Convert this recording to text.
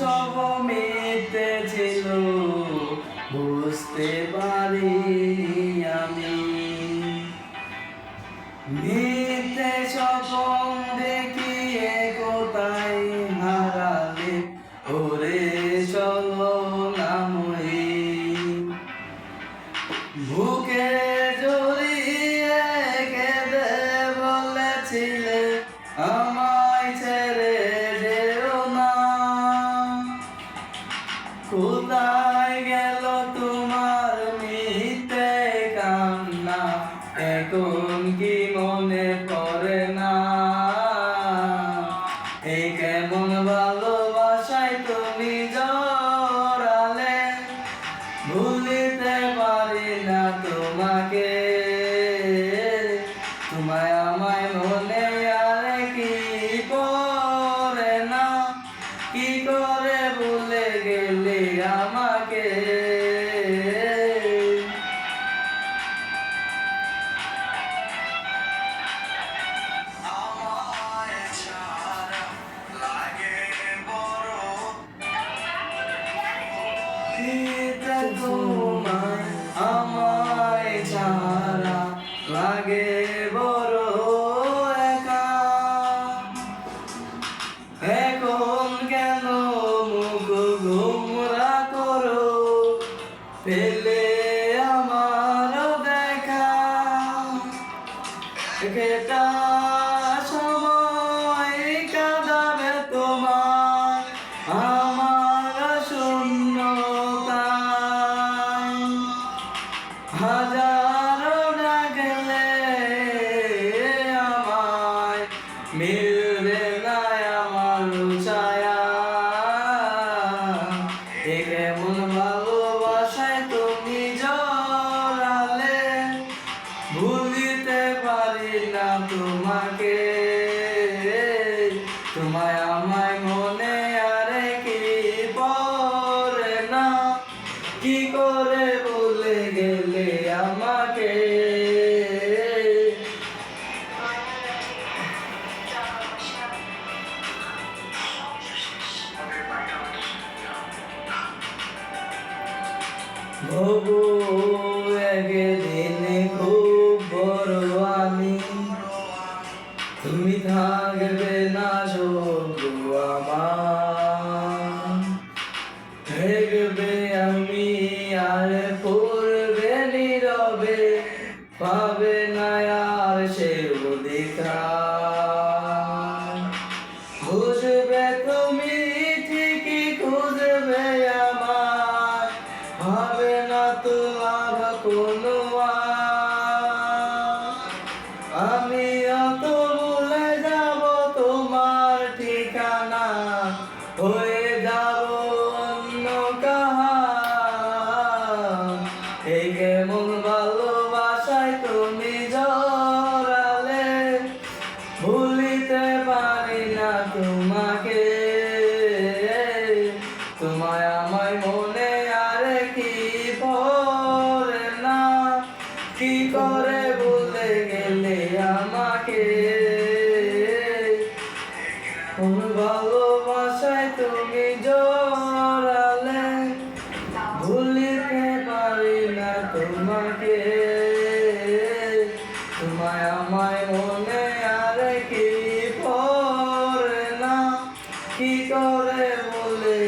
সব মিথ্যে ছিল। বুঝতে পারি আমি। মিথ্যে দেখিয়ে কোথায় হারালে। ওরে চলো নামই বুকে এই কেমন ভালোবাসায় তুমি জড়ালে? ভুলিতে পারি না তোমাকে। তোমায় আমায় মনে আর কি করে না? কি করে ভুলে গেলে আমাকে এটা তোমায় আমায় লাগে বড় একা। এখন কেন মুখ গুমরা করো? পেলে আমার দেখা। এটা মিলবে না আমার ছায়া এ কেমন ভালোবাসায় তুমি জড়ালে ভুলিতে পারি তোমাকে তোমায় আমায় মনে আরে কি পড়ে না কি করে ভুলে গেলে ভবু একদিন খুব বড় আমি। তুমি থাকবে না যোগ্য আমার। আর এই কেমন ভালোবাসায় তুমি জড়ালে, ভুলিতে পারি না তোমাকে। তোমায় আমায় মনে আর কি পড়ে না? কি করে ভুলে গেলে আমাকে? ভালোবাসায় তুমি জড়ালে। তোমায় আমায় মনে আর কি পড়ে না? কি করে বলে